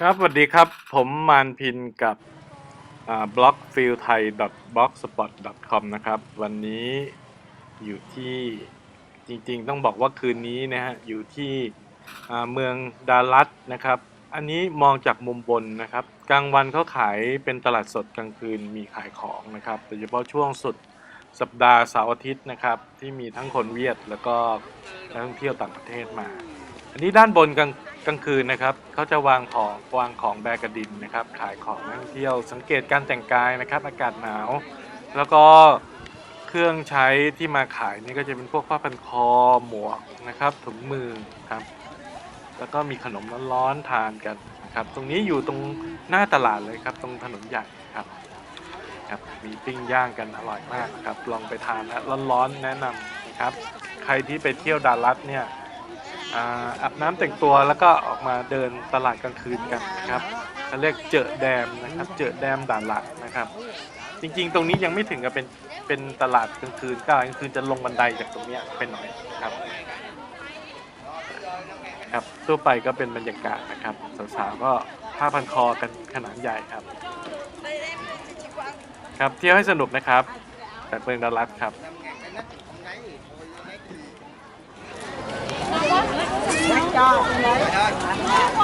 ครับสวัสดีครับ ผมมานพินกับบล็อกฟิลไทย b l o g s p o t com นะครับ วันนี้อยู่ที่จริงๆ ต้องบอกว่าคืนนี้นะฮะ อยู่ที่เมืองดาลัสนะครับ อันนี้มองจากมุมบนนะครับ กลางวันเขาขายเป็นตลาดสดกลางคืนมีขายของนะครับโดยเฉพาะช่วงสุดสัปดาห์เสาร์อาทิตย์นะครับ ที่มีทั้งคนเวียดแล้วก็นักท่องเที่ยวต่างประเทศมา อันนี้ด้านบนกลางกลางคืนนะครับเขาจะวางของวางของแบกกระดินนะครับขายของนักท่องเที่ยวสังเกตการแต่งกายนะครับ อากาศหนาว แล้วก็เครื่องใช้ที่มาขายนี่ก็จะเป็นพวกผ้าพันคอหมวกนะครับถุงมือครับ แล้วก็มีขนมร้อนๆทานกันนะครับ ตรงนี้อยู่ตรงหน้าตลาดเลยครับ ตรงถนนใหญ่ครับครับมีปิ้งย่างกันอร่อยมากครับ ลองไปทานนะร้อนๆแนะนำนะครับ ใครที่ไปเที่ยวดาลัสเนี่ย อาอาบน้ำแต่งตัวแล้วก็ออกมาเดินตลาดกลางคืนกันนะครับเขาเรียกเจอแดมนะครับ เจอแดมด่านหลักนะครับ จริงๆ ตรงนี้ยังไม่ถึงกับเป็นเป็นตลาดกลางคืนก็กลางคืนจะลงบันไดจากตรงเนี้ยไปหน่อยครับ ครับทั่วไปก็เป็นบรรยากาศนะครับสาวๆก็ผ้าพันคอกันขนาดใหญ่ครับ ครับเที่ยวให้สนุกนะครับจากเมืองดัลลัสครับ ได้